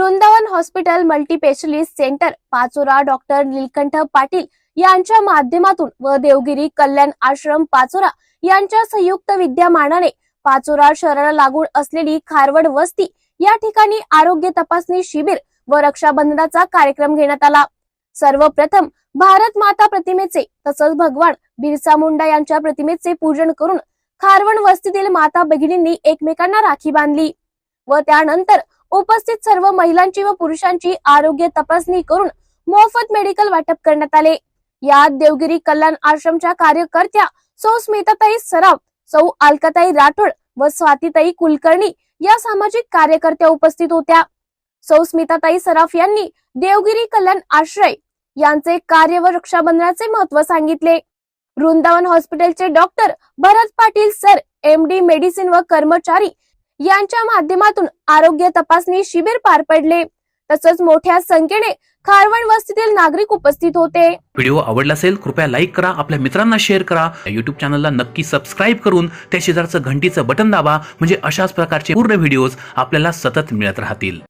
Vrindavan hospital multispecialist centre Pachora doctor Nilkanth Patil यांच्या माध्यमातून व देवगिरी कल्याण आश्रम पाचोरा यांच्या संयुक्त विद्यमानाने पाचोरा शहराला लागून असलेली खारवड वस्ती या ठिकाणी आरोग्य तपासणी शिबिर व रक्षाबंधनाचा कार्यक्रम घेण्यात आला. सर्वप्रथम भारत माता प्रतिमेचे तसंच भगवान बिरसा मुंडा यांच्या प्रतिमेचे पूजन करून खारवण वस्तीतील माता भगिनींनी एकमेकांना राखी बांधली. व त्यानंतर उपस्थित सर्व महिलांची व पुरुषांची आरोग्य तपासणी करून मोफत मेडिकल वाटप करण्यात आले. यात देवगिरी कल्याण आश्रमच्या कार्यकर्त्या सौ स्मिताताई सराफ सौ अलकाताई राठोड व स्वातीताई कुलकर्णी या सामाजिक कार्यकर्त्या उपस्थित होत्या. सौ स्मिताताई सराफ यांनी देवगिरी कल्याण आश्रय यांचे कार्य व रक्षाबंधनाचे महत्त्व सांगितले. वृंदावन हॉस्पिटलचे doctor Bharat Patil sir M D medicine व कर्मचारी यांच्या माध्यमातून आरोग्य तपासणी शिबिर पार पडले. तसंच मोठ्या संख्येने खारवण वस्तीतील नागरिक उपस्थित होते. व्हिडिओ आवडला असेल कृपया लाईक करा आपल्या मित्रांना शेअर करा. युट्यूब चॅनलला नक्की सबस्क्राईब करून त्या शेजारचं घंटीचं बटन दाबा म्हणजे अशाच प्रकारचे पूर्ण व्हिडिओज आपल्याला सतत मिळत राहतील.